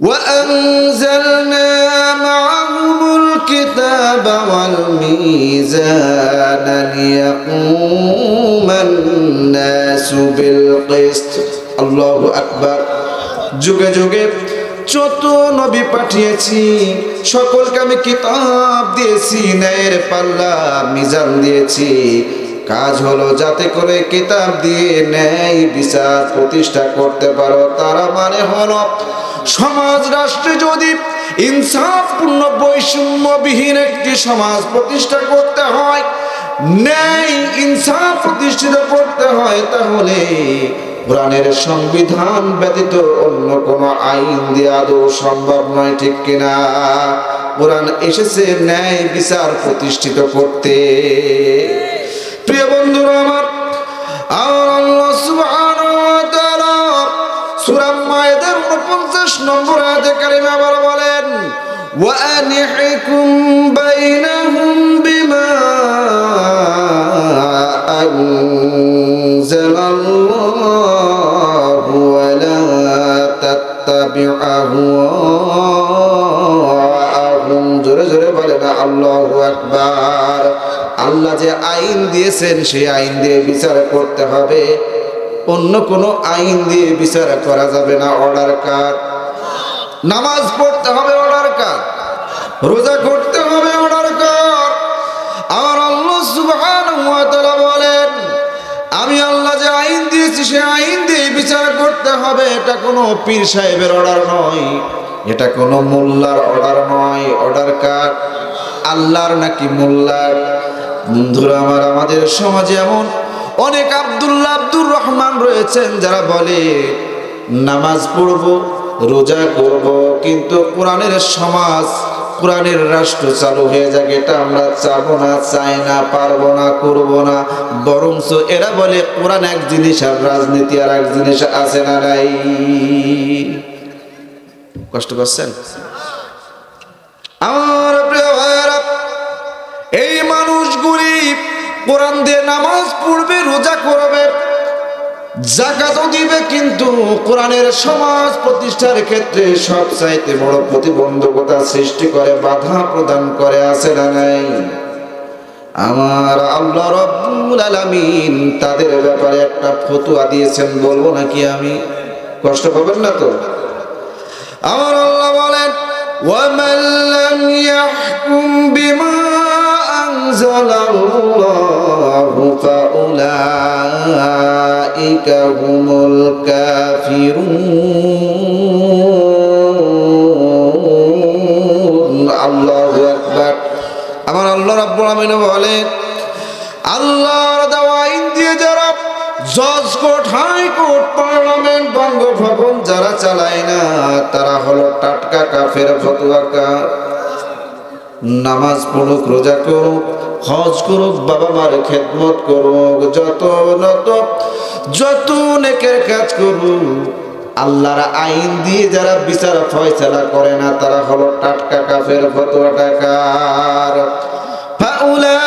وأنزلنا معهم الكتاب والميزان ليقوم الناس بالقسط الله أكبر যুগে যুগে যত নবী পাঠিয়েছি সকলকে আমি কিতাব দিয়েছি ন্যায়ের পাল্লা মিজান দিয়েছি কাজ হলো যাতে করে কিতাব দিয়ে ন্যায় বিচার প্রতিষ্ঠা করতে পারো তারা মানে হলো সমাজ রাষ্ট্রে যদি ইনসাফপূর্ণ বৈষম্যবিহীন একটি সমাজ প্রতিষ্ঠা করতে হয়, ন্যায় ইনসাফ প্রতিষ্ঠিত করতে হয়, তাহলে কোরআনের সংবিধান ব্যতীত অন্য কোনো আইন দিয়ে আদৌ সম্ভব নয়, ঠিক কিনা? কোরআন এসেছে, ন্যায় বিচার প্রতিষ্ঠিত করতে। প্রিয় বন্ধুরা আমার আমার 49 নম্বর আয়াতে কারিমা আবার বলেন আনিহকুম বাইনাহুম বিমা আনজালাল্লাহু ওয়া লা তাত্তাবি'ু আহওয়াআহুম জোরে জোরে বলেন, আল্লাহু আকবার। আল্লাহ যে আইন দিয়েছেন, সেই আইন দিয়ে বিচার করতে হবে। অন্য কোনো আইন দিয়ে বিচার করা যাবে না অর্ডার কার নামাজ পড়তে হবে অর্ডার কার রোজা করতে হবে অর্ডার কার আমার আল্লাহ সুবহানাহু ওয়া তাআলা বলেন, আমি আল্লাহ যে আইন দিয়েছি, সে আইন দিয়ে বিচার করতে হবে। এটা কোনো পীর সাহেবের অর্ডার নয়। এটা কোনো মোল্লার অর্ডার নয় অর্ডার কার আল্লাহর নাকি মোল্লার। বন্ধুরা আমার, আমাদের সমাজে এমন অনেক আব্দুল্লাহ আব্দুর রহমান রয়েছেন যারা বলে, নামাজ পড়ব, রোজা করব, কিন্তু কোরআনের সমাজ, কোরআনের রাষ্ট্র চালু হয়ে যাক, এটা আমরা চাবো না, চাই না, পারব না, করব না। বরঞ্চ এরা বলে, কোরআন এক জিনিস আর রাজনীতি আর এক জিনিস আছে না নাই? কষ্ট করছেন কোরআন দিয়ে নামাজ পড়বে, রোজা করবে জাকাতও দিবে, কিন্তু কোরআনের সমাজ প্রতিষ্ঠার ক্ষেত্রে সবচাইতে বড় প্রতিবন্ধকতা সৃষ্টি করে, বাধা প্রদান করে, আছে না নাই? আমার আল্লাহ রব্বুল আলামিন তাদের ব্যাপারে একটা ফতুয়া দিয়েছেন, বলব নাকি আমি? কষ্ট পাবেন না তো? আমার আল্লাহ বলেন ওয়ামাল্লাম ইয়াহকুম বিমা أنزل الله فأولئك هم الكافرون الله أكبر আমার আল্লাহ রাব্বুল আলামিন বলেন আল্লাহর দেওয়া আইন দিয়ে যারা জজ court high court parliament Bangabhaban যারা চালায় না তারা হলো টাটকা কাফের ফতুয়াকা নামাজ পড়ুক, রোজা করুক, হজ করুক, বাবা মার খেদমত করুক, যত নত, যত নেকের কাজ করুক, আল্লাহর আইন দিয়ে যারা বিচার ফয়সালা করে না, তারা হলো টাটকা কাফের ফতোয়া টাকার। ফাউলা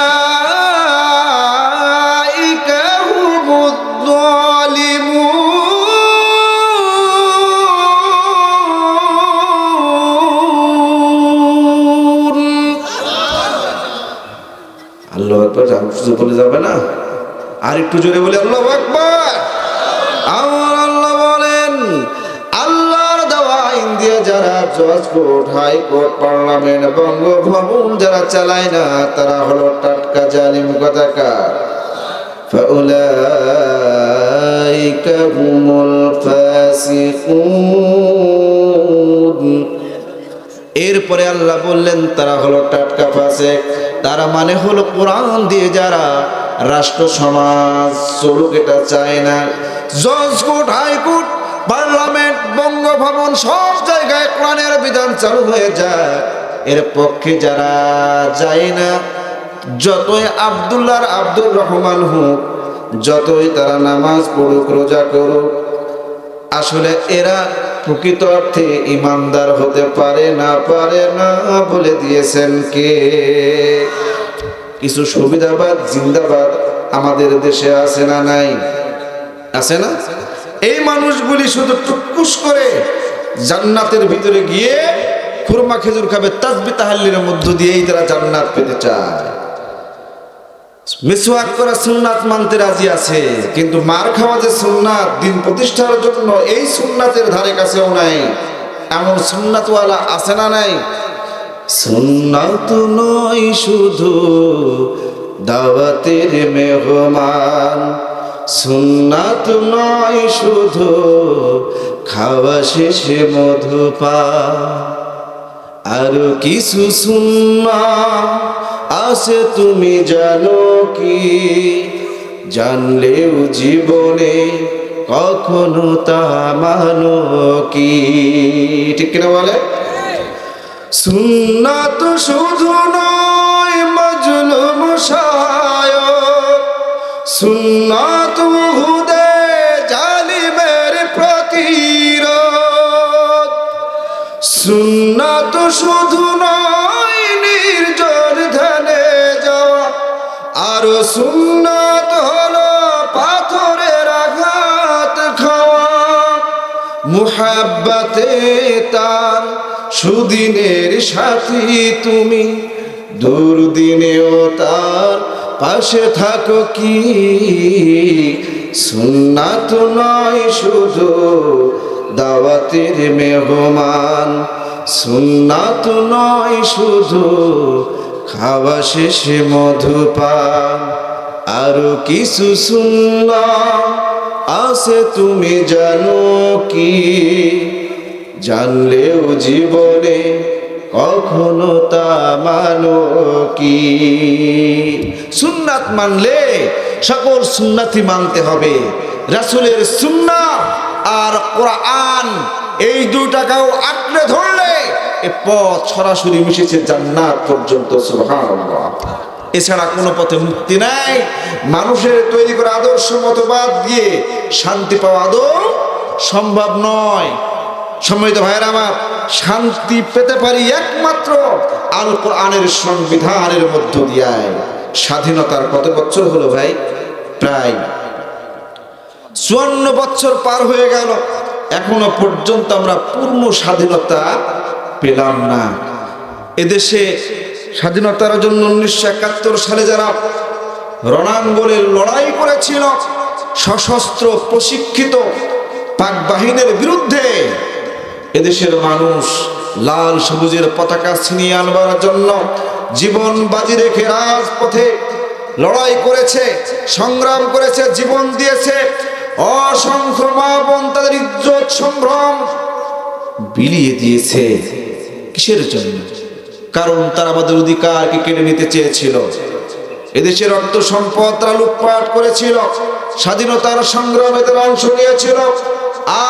বলে যাবে না আর একটু জোরে বলে আল্লাহ আকবার আমার আল্লাহ বলেন আল্লাহর দেওয়া আইন দিয়ে যারা জজ court high court parliament Bangabhaban যারা চালায় না তারা হলো টাটকা জালিম কথাকার فأولئك هم الفاسقون এরপরে আল্লাহ বললেন তারা হলো টাটকা ফাসেক তারা মানে হলো কোরআন দিয়ে যারা রাষ্ট্র, সমাজ চলুক এটা চায় না। জজ কোর্ট হাইকোর্ট পার্লামেন্ট, বঙ্গভবন, সব জায়গায় কোরআনের বিধান চালু হয়ে যায়। এর পক্ষে যারা যায় না, যতই আবদুল্লাহর আব্দুর রহমান হোক, যতই তারা নামাজ পড়ুক, রোজা করুক, আসলে এরা প্রকৃত অর্থে ইমানদার হতে পারে না পারে না বলে দিয়েছেন কে? কিছু সুবিধাবাদ, জিন্দাবাদ আমাদের দেশে আছে না নাই? আছে না? এই মানুষগুলি শুধু টুকুস করে জান্নাতের ভিতরে গিয়ে খুরমা খেজুর খাবে তাজবি তাহাল্লির মধ্য দিয়েই তারা জান্নাত পেতে চায়। মিসওয়াক করা সুন্নাত মানতে রাজি আছে, কিন্তু মার খাওয়া যে সুন্নাত, দিন প্রতিষ্ঠার জন্য এই সুন্নাতের ধারে কাছেও নাই। এমন সুন্নাতওয়ালা আছে না নাই? সুন্নাত নয় শুধু দাওয়াতের মেহমান। সুন্নাত নয় শুধু খাওয়া শেষে মধুপা আরও কিছু সুন্না আছে তুমি জানো কি? জানলেও জীবনে কখনো তা মানো কি? ঠিক কিনা বলে? তো শুধু নয়, মজলুম সায় সুন্নাত সুন্নাত হলো পাথরের আঘাত খাওয়া। মুহাব্বাতে তার সুদিনের সাথী তুমি। দুর্দিনেও তার পাশে থাকো কি? সুন্নাত নয় শুধু দাওয়াতের মেহমান। সুন্নাত নয় শুধু খাওয়া শেষে মধুপান, আরও কিছু সুন্না আছে তুমি জানো কি? জানলেও জীবনে কখনো তা মানো কি? সুন্নাত মানলে সকল সুন্নাতি মানতে হবে। রাসূলের সুন্না আর কোরআন এই দুটাকেও আঁকড়ে ধরলে পথ সরাসরি মিশেছে জান্নাত পর্যন্ত, সুবহানাল্লাহ। এছাড়া কোনো পথে মুক্তি নাই। মানুষের তৈরি করা আদর্শ মতবাদ দিয়ে শান্তি পাওয়া আদৌ সম্ভব নয়। সম্মানিত ভাইয়ের আমার, শান্তি পেতে পারি একমাত্র আল কোরআনের সংবিধানের মধ্য দিয়ায় স্বাধীনতার কত বছর হলো ভাই? প্রায় চুয়ান্ন বছর পার হয়ে গেল। এখনও পর্যন্ত আমরা পূর্ণ স্বাধীনতা পেলাম না। এদেশে স্বাধীনতার জন্য উনিশশো একাত্তর সালে যারা রণাঙ্গনে লড়াই করেছিল, সশস্ত্র প্রশিক্ষিত পাক বাহিনীর বিরুদ্ধে, এদেশের মানুষ লাল সবুজের পতাকা ছিনিয়ে আনবার জন্য জীবন বাজি রেখে রাজপথে লড়াই করেছে, সংগ্রাম করেছে, জীবন দিয়েছে। অসংখ্য মা বোন তাদের ইজ্জত, সম্ভ্রম বিলিয়ে দিয়েছে। কিসের জন্য। কারণ তারা আমাদের অধিকারকে কেড়ে নিতে চেয়েছিল। এদেশের অর্থ সম্পদ তারা লুটপাট করেছিল, স্বাধীনতার সংগ্রামে তারা অংশ নিয়েছিল।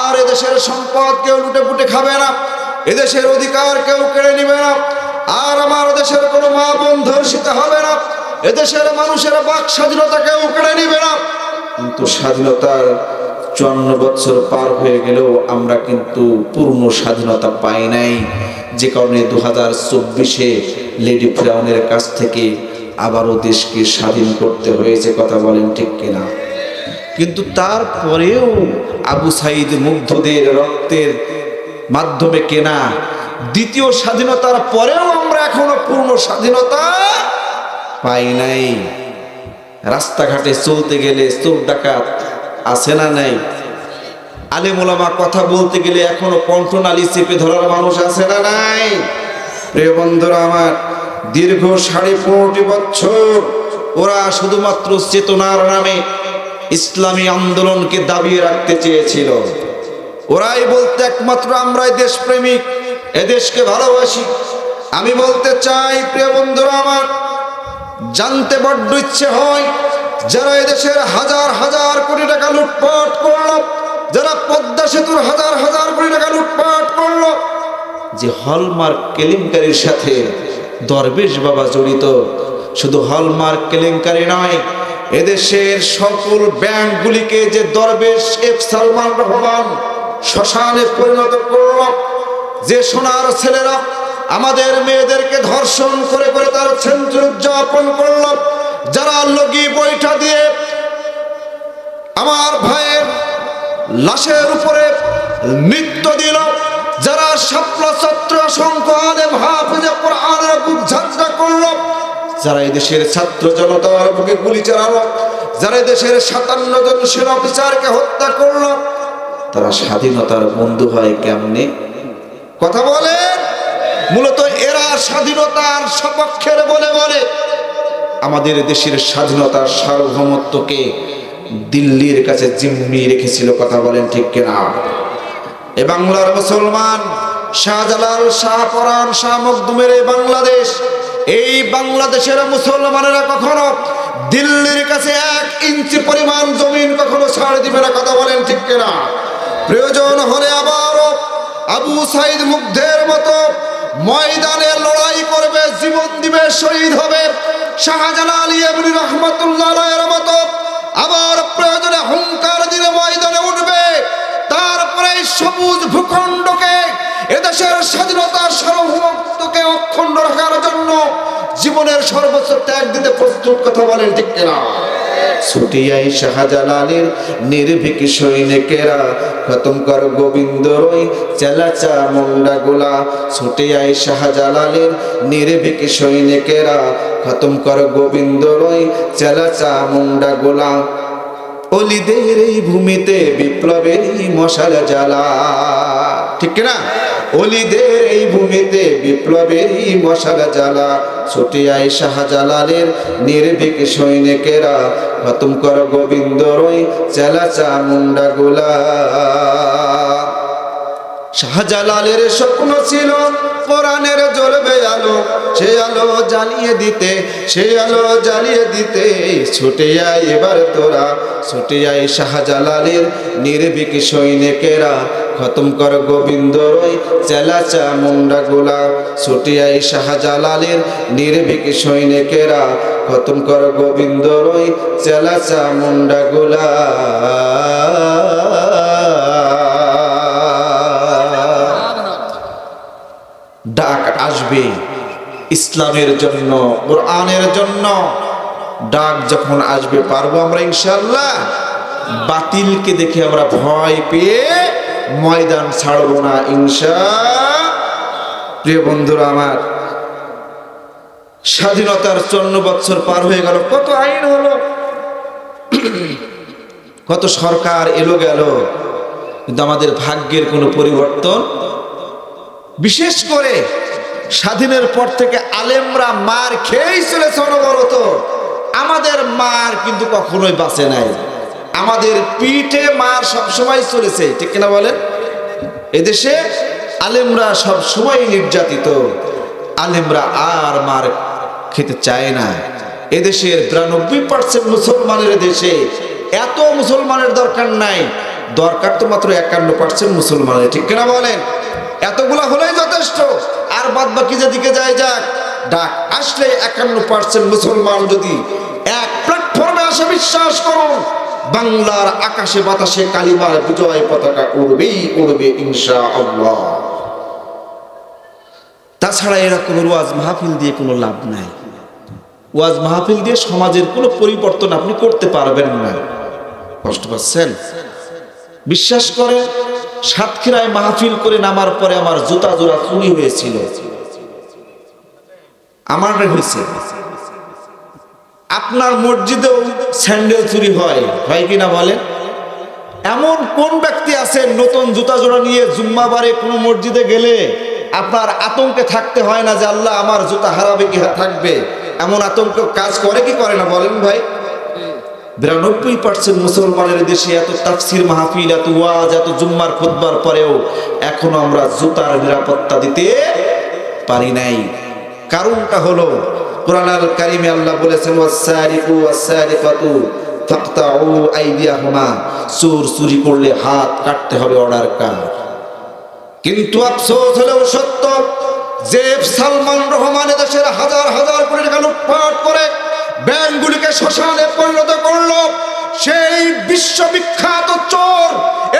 আর এদেশের সম্পদ কেউ লুটে পুটে খাবে না, এদেশের অধিকার কেউ কেড়ে নিবে না। আর আমার দেশের কোনো মা বোন ধর্ষিত হবে না, এদেশের মানুষের বাক স্বাধীনতা কেউ কেড়ে নিবে না। কিন্তু স্বাধীনতার চুয়ান্ন বছর পার হয়ে গেলেও আমরা কিন্তু পূর্ণ স্বাধীনতা পাই নাই। যে কারণে দু হাজার চব্বিশে লেডি ফ্রাউনের কাছ থেকে আবারও দেশকে স্বাধীন করতে হয়েছে, কথা বলেন ঠিক কিনা? কিন্তু তারপরেও আবু সাইদ মুগ্ধদের রক্তের মাধ্যমে কেনা দ্বিতীয় স্বাধীনতার পরেও আমরা এখনও পূর্ণ স্বাধীনতা পাই নাই। রাস্তাঘাটে চলতে গেলে চোর ডাকাত আছে না নাই? আলেমোলামা কথা বলতে গেলে এখনও কণ্ঠনালী চেপে ধরার মানুষ আছে না নাই? প্রিয় বন্ধুরা আমার, দীর্ঘ সাড়ে পনেরোটি বছর ওরা শুধুমাত্র চেতনার নামে ইসলামী আন্দোলনকে দাবিয়ে রাখতে চেয়েছিল। ওরাই বলতে একমাত্র আমরাই দেশপ্রেমিক, এদেশকে ভালোবাসি। আমি বলতে চাই, প্রিয় বন্ধুরা আমার, জানতে বড্ড ইচ্ছে হয়, যারা এদেশের হাজার হাজার কোটি টাকা লুটপাট করল যারা পদ্মা সেতুর হাজার হাজার কোটি টাকা লুটপাট করল, যে হলমার্ক কেলেঙ্কারির সাথে দরবেশ বাবা জড়িত, শুধু হলমার্ক কেলেঙ্কারি নয়, এদেশের সকল ব্যাংকগুলিকে যে দরবেশ এফ সালমান রহমান শ্মশানে পরিণত করল, যে সোনার ছেলেরা আমাদের মেয়েদেরকে ধর্ষণ করে করে তার ছেন্দ্র উদযাপন করল, যারা লগি বৈঠা দিয়ে আমার ভাইয়ের লাশের উপরে নৃত্য দিল যারা স্বপ্ন ছাত্র, অসংখ্য আলেম হাফেজে করল, যারা এই দেশের ছাত্র জনতার বুকে গুলি চালালো, যারা দেশের সাতান্ন জন সেনা অফিসারকে হত্যা করল, তারা স্বাধীনতার বন্ধু হয় কেমনে? কথা বলে? মূলত এরা স্বাধীনতার সপক্ষের বলে বলে। আমাদের দেশের স্বাধীনতার সার্বভৌমত্বকে দিল্লির কাছে জিম্মি রেখেছিল, কথা বলেন ঠিক কিনা? এ বাংলার মুসলমান, শাহজালাল শাহপরান শাহ মখদুমের এই বাংলাদেশ, এই বাংলাদেশের মুসলমানেরা কখনো দিল্লির কাছে এক ইঞ্চি পরিমাণ জমিন কখনো ছাড় দিবে না, কথা বলেন ঠিক কিনা? প্রয়োজন হলে আবারও আবু সাইদ মুগ্ধের মতো ময়দানে লড়াই করবে, জীবন দিবে, শহীদ হবে শাহজালাল ইবনে রহমাতুল্লাহ মতো। আবার প্রয়োজনে হুঙ্কার দিলে ময়দানে উঠবে। তারপরে সবুজ ভূখণ্ডকে এদেশের স্বাধীনতা সার্বভৌমত্বকে অক্ষুণ্ণ রাখার জন্য জীবনের সর্বোচ্চ ত্যাগ দিতে প্রস্তুত কথা বলেন, ঠিক কিনা? ছুটিয়াই শাহজালালের নির্ভীক সৈনিকেরা খতম কর গোবিন্দ রই, চেলাচা মুন্ডা গোলা। ছুটিয়াই শাহজালালের নির্ভীক সৈনিকেরা খতম কর গোবিন্দ রই, চেলাচা মুন্ডা গোলা। অলিদের এই ভূমিতে বিপ্লবের মশাল জ্বালা, ঠিক না অলিদের এই ভূমিতে বিপ্লবের মশালা জ্বালা ছুটিয়াই শাহজালালের নির্ভীক সৈনিকেরা, খতম কর গোবিন্দ রই চেলাচা মুন্ডা গোলা। শাহজালালের স্বপ্ন ছিল কোরআনের জ্বলবে আলো, সে আলো জ্বালিয়ে দিতে, সে আলো জ্বালিয়ে দিতে, ছুটে আয় এবার তোরা, ছুটে আয় শাহজালালের নির্ভীক সৈনিকেরা, খতম কর গোবিন্দ রই চেলাচা মুন্ডা গোলা, ছুটে আয় শাহজালালের নির্ভীক সৈনিকেরা, খতম কর গোবিন্দ রই চেলাচা মুন্ডা গোলা। আসবে। ইসলামের জন্য, কোরআনের জন্য ডাক যখন আসবে পারব আমরা ইনশাল্লাহ বাতিলকে দেখে আমরা ভয় পেয়ে ময়দান ছাড়বো না ইনশা। প্রিয় বন্ধুরা আমার, স্বাধীনতার চন্ন বছর পার হয়ে গেল, কত আইন হলো? কত সরকার এলো গেল, কিন্তু আমাদের ভাগ্যের কোনো পরিবর্তন, বিশেষ করে স্বাধীনের পর থেকে আলেমরা মার খেয়েই চলেছে অনবরত। আমাদের মার কিন্তু কখনোই বাঁচে নাই। আমাদের পিঠে মার সবসময় চলেছে, ঠিক কিনা বলেন? এদেশে আলেমরা সব সময় নির্যাতিত। আলেমরা আর মার খেতে চায় না। এদেশের বিরানব্বই পার্সেন্ট মুসলমানের দেশে এত মুসলমানের দরকার নাই। দরকার তো মাত্র একান্ন পার্সেন্ট মুসলমানের, ঠিক কিনা বলেন? এতগুলা হলেই যথেষ্ট। আর বাদ বাকি যেদিকে যায় যাক, ডাক আসলে একান্ন পার্সেন্ট মুসলমান যদি এক প্ল্যাটফর্মে আসে বিশ্বাস করুন, বাংলার আকাশে বাতাসে কালিমার বিজয় পতাকা উড়বেই উড়বে ইনশা আল্লাহ তাছাড়া এরকম ওয়াজ মাহফিল দিয়ে কোনো লাভ নাই। ওয়াজ মাহফিল দিয়ে সমাজের কোনো পরিবর্তন আপনি করতে পারবেন না। কষ্ট পাচ্ছেন? বিশ্বাস করে সাতক্ষীরায় মাহফিল করে নামার পরে আমার জুতা জোড়া চুরি হয়েছিল। আমার হয়েছে। আপনার মসজিদেও স্যান্ডেল চুরি হয়। হয় কিনা বলেন? এমন কোন ব্যক্তি আছেন নতুন জুতা জোড়া নিয়ে জুম্মাবারে কোনো মসজিদে গেলে আপনার আতঙ্কে থাকতে হয় না যে আল্লাহ আমার জুতা হারাবে কি থাকবে? এমন আতঙ্ক কাজ করে কি করে না বলেন ভাই? বিরানব্বই পার্সেন্ট মুসলমানের দেশে এত তাফসির মাহফিল, এত ওয়াজ, এত জুম্মার খুতবার পরেও এখনও আমরা জুতার নিরাপত্তা দিতে পারি নাই। কারণটা হলো, কোরআন আল কারিমে আল্লাহ বলেছেন ওয়াসারিকু ওয়াসারিকাতু ফাকতাউ আইদিয়াহুমা। চোর চুরি করলে হাত কাটতে হবে অর্ডার কার? কিন্তু আফসোস হলেও সত্য যে সালমান রহমান দেশের হাজার হাজার কোটি টাকা লুটপাট করে ব্যাংকগুলিকে শ্মশানে পরিণত করল। সেই বিশ্ববিখ্যাত চোর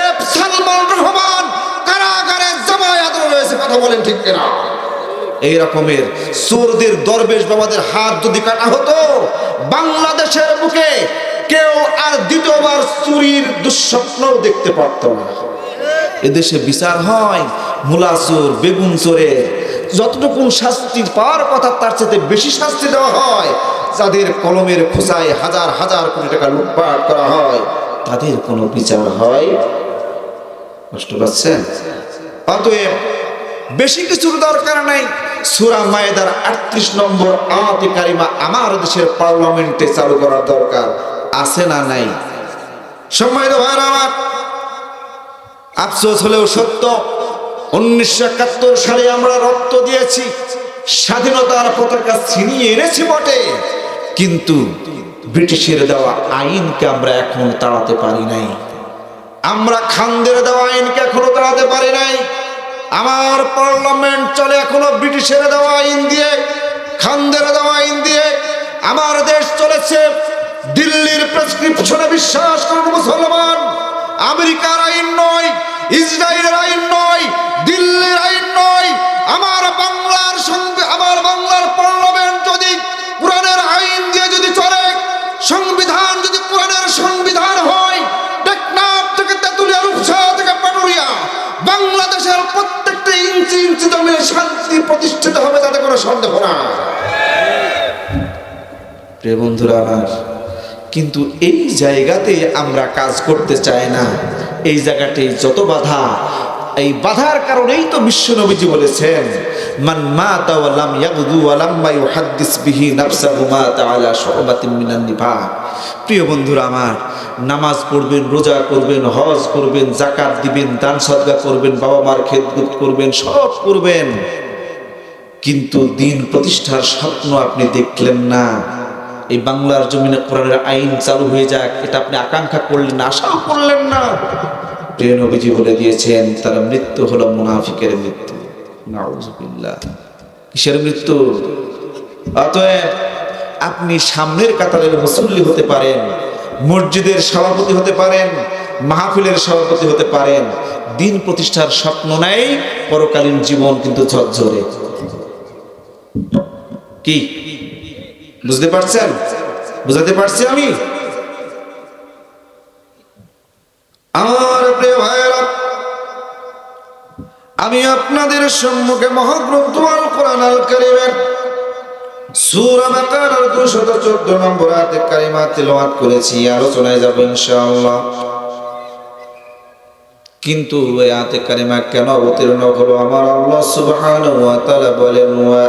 এফ সালমান রহমান কারাগারে জামায়াত রয়েছে, কথা বলেন ঠিক কিনা? এই রকমের চোরদের দরবেশ বাবাদের হাত যদি কাটা হতো, বাংলাদেশের বুকে কেউ আর দ্বিতীয়বার চুরির দুঃস্বপ্নও দেখতে পারত না। এদেশে বিচার হয় মুলাচোর বেগুন চোরের। যতটুকু শাস্তি পাওয়ার কথা, তার সাথে বেশি শাস্তি দেওয়া হয় যাদের কলমের খোঁচায় হাজার হাজার কোটি টাকা লুটপাট করা হয়, তাদের কোনো বিচার হয়? কষ্ট পাচ্ছেন? অতএব বেশি কিছুর দরকার নাই। সুরা মায়েদার আটত্রিশ নম্বর আয়াতে কারিমা আমার দেশের পার্লামেন্টে চালু করার দরকার। আছে না নাই? সম্মানিত ভাইরা আমার, আফসোস হলেও সত্য, উনিশশো একাত্তর সালে আমরা রক্ত দিয়েছি, স্বাধীনতার পতাকা ছিনিয়ে এনেছি বটে। কিন্তু ব্রিটিশের দেওয়া আইনকে আমরা এখন তাড়াতে পারি নাই। আমরা খানদের দেওয়া আইনকে এখনও তাড়াতে পারি নাই। আমার পার্লামেন্ট চলে এখনও ব্রিটিশের দেওয়া আইন দিয়ে, খানদের দেওয়া আইন দিয়ে। আমার দেশ চলেছে দিল্লির প্রেসক্রিপশনে বিশ্বাস করুন মুসলমান। আমেরিকার আইন নয়, ইসরায়েলের আইন নয়, দিল্লির আইন নয়। আমার বাংলার সঙ্গে আমার বাংলার পার্লামেন্ট যদি শান্তি প্রতিষ্ঠিত হবে, তাতে কোনো সন্দেহ না প্রিয় বন্ধুরা আমার, কিন্তু এই জায়গাতে আমরা কাজ করতে চাই না। এই জায়গাতে যত বাধা, এই বাধার কারণেই তো বিশ্ব নবীজি বলেছেন, মান মাতা ওয়া লাম ইয়াগদু ওয়া লাম ইউহাদ্দিস বিহি নাফসাহু নিফাক। প্রিয় বন্ধুরা আমার, নামাজ পড়বেন, রোজা করবেন, হজ করবেন, জাকাত দিবেন, দান সদকা করবেন, বাবা মার খেদমত করবেন, সব করবেন। কিন্তু দিন প্রতিষ্ঠার স্বপ্ন আপনি দেখলেন না। এই বাংলার জমিনে কোরআনের আইন চালু হয়ে যাক, এটা আপনি আকাঙ্ক্ষা করলেন না, আশাও করলেন না। প্রিয় নবীজি বলে দিয়েছেন, তার মৃত্যু হলো মুনাফিকের মৃত্যু। নাউজুবিল্লাহ। কিসের মৃত্যু? অতএব আপনি সামনের কাতারের মুসল্লি হতে পারেন, মসজিদের সভাপতি হতে পারেন, মাহফিলের সভাপতি হতে পারেন। দিন প্রতিষ্ঠার স্বপ্ন নাই, পরকালীন জীবন কিন্তু ঝরঝরে। কি? বুঝতে পারছেন? বুঝাতে পারছি আমি? আমার প্রিয় ভাইয়েরা, আমি আপনাদের সম্মুখে মহাগ্রন্থ আল কোরআন আল কারিমের বাকারার 214 নম্বর কারিমা তেলাওয়াত করেছি, আলোচনায় যাব ইনশাআল্লাহ। কিন্তু এই কারিমা কেন অবতীর্ণ হলো? আমার আল্লাহ সুবহানাহু ওয়া তাআলা বলেন, ওয়া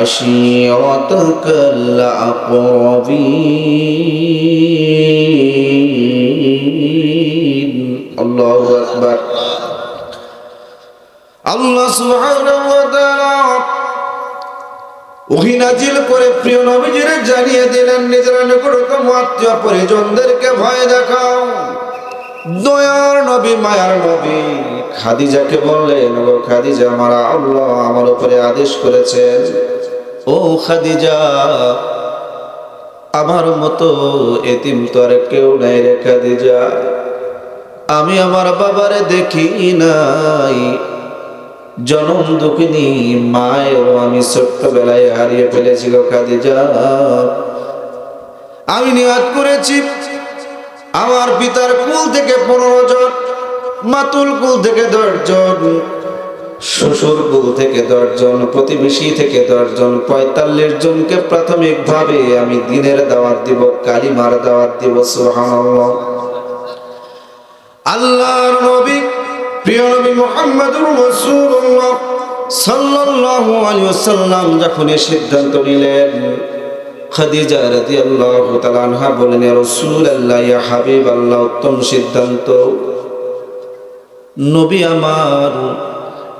আশিরাতাকাল আকরাবিন আল্লাহু আকবার। আল্লাহ সুবহানাহু ওয়া তাআলা ওহি নাজিল করে প্রিয় নবীজিরে জানিয়ে দিলেন, নিজের নিকটতম আত্মীয় পরিজনদেরকে ভয় দেখাও। দয়ার নবী, মায়ার নবী। খাদিজাকে বললেন ও খাদিজা, আমার আল্লাহ আমার উপরে আদেশ করেছেন। ও খাদিজা, আমার মতো এতিম তো আর কেউ নাই রে খাদিজা। আমি আমার বাবারে দেখি নাই। জনম দুঃখিনী মায়েরও আমি ছোট্টবেলায় হারিয়ে ফেলেছি গো খাদিজা। আমি নিয়াত করেছি, আমার পিতার কুল থেকে পনেরো জন, মাতুল কুল থেকে দশজন শ্বশুর কুল থেকে দশজন প্রতিবেশী থেকে দশজন পঁয়তাল্লিশ জনকে প্রাথমিকভাবে আমি দিনের দাওয়াত দিব, কালিমার দাওয়াত দিব, সুবহানাল্লাহ। আল্লাহর নবী যখন সিদ্ধান্ত নিলেন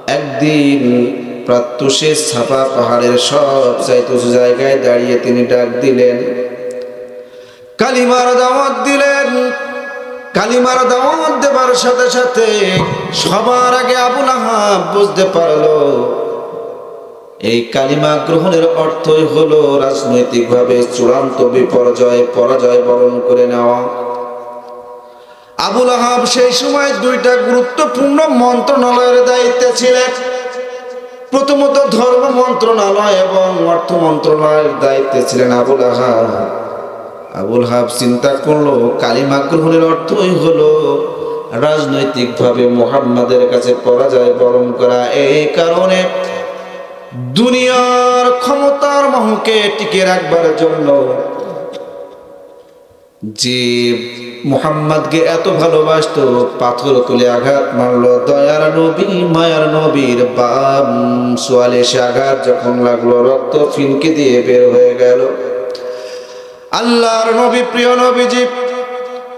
একদিন প্রাত্যুষে ছাপা পাহাড়ের সব জায়গায় দাঁড়িয়ে তিনি ডাক দিলেন, কালিমার দাওয়াত দিলেন, কালিমার দাওয়াত সাথে সাথে সবার আগে আবুল আহাব বুঝতে পারল, এই কালিমা গ্রহণের অর্থই হলো রাজনৈতিকভাবে চূড়ান্ত বিপর্যয়, পরাজয় বরণ করে নেওয়া। আবুল আহাব সেই সময় দুইটা গুরুত্বপূর্ণ মন্ত্রণালয়ের দায়িত্বে ছিলেন। প্রথমত ধর্ম মন্ত্রণালয় এবং অর্থ মন্ত্রণালয়ের দায়িত্বে ছিলেন আবুল আহাব আবুল হাব চিন্তা করল, কালিমা গ্রহণের অর্থই হলো রাজনৈতিকভাবে মুহাম্মাদের কাছে পরাজয় বরণ করা এই কারণে দুনিয়ার ক্ষমতার মোহকে টিকে রাখবার জন্য যে মুহাম্মাদকে এত ভালোবাসতো, পাথর তুলে আঘাত মারলো দয়ার নবী, মায়ার নবীর বাম সোয়ালে সে আঘাত যখন লাগল, রক্ত ফিনকে দিয়ে বের হয়ে গেল। আল্লাহর নবী, প্রিয় নবীজি,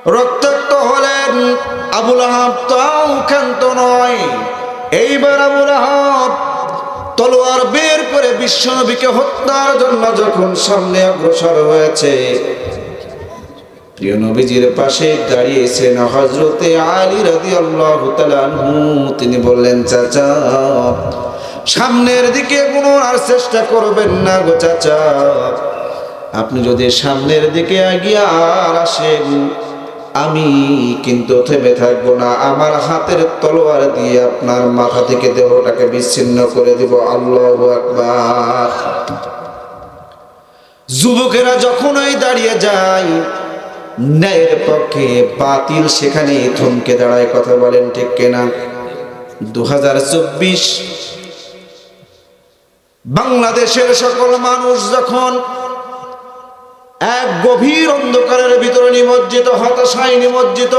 রক্তাক্ত হলেন আবুল আহাব তাও ক্ষান্ত নয়। এইবার আবুল আহাব তলোয়ার বের করে হত্যার জন্য যখন সামনে অগ্রসর হয়েছে, প্রিয় নবীজির পাশে দাঁড়িয়েছেন হজরতে আলী আল্লাহ তিনি বললেন, চাচা, সামনের দিকে কোনো আর চেষ্টা করবেন না গো চাচা। আপনি যদি সামনের দিকে এগিয়ে আর আসেন আমি কিন্তু থেমে থাকব না। আমার হাতের তলোয়ার দিয়ে আপনার মাথা থেকে দেহটাকে বিচ্ছিন্ন করে দিব। আল্লাহ আকবার। যুবকেরা যখনই দাঁড়িয়ে যায়, ন্যায়ের পক্ষে বাতিল সেখানে থমকে দাঁড়ায়। কথা বলেন ঠিক কেনা? দু হাজার চব্বিশ। বাংলাদেশের সকল মানুষ যখন এক গভীর অন্ধকারের ভিতরে নিমজ্জিত হতাশায় নিমজ্জিত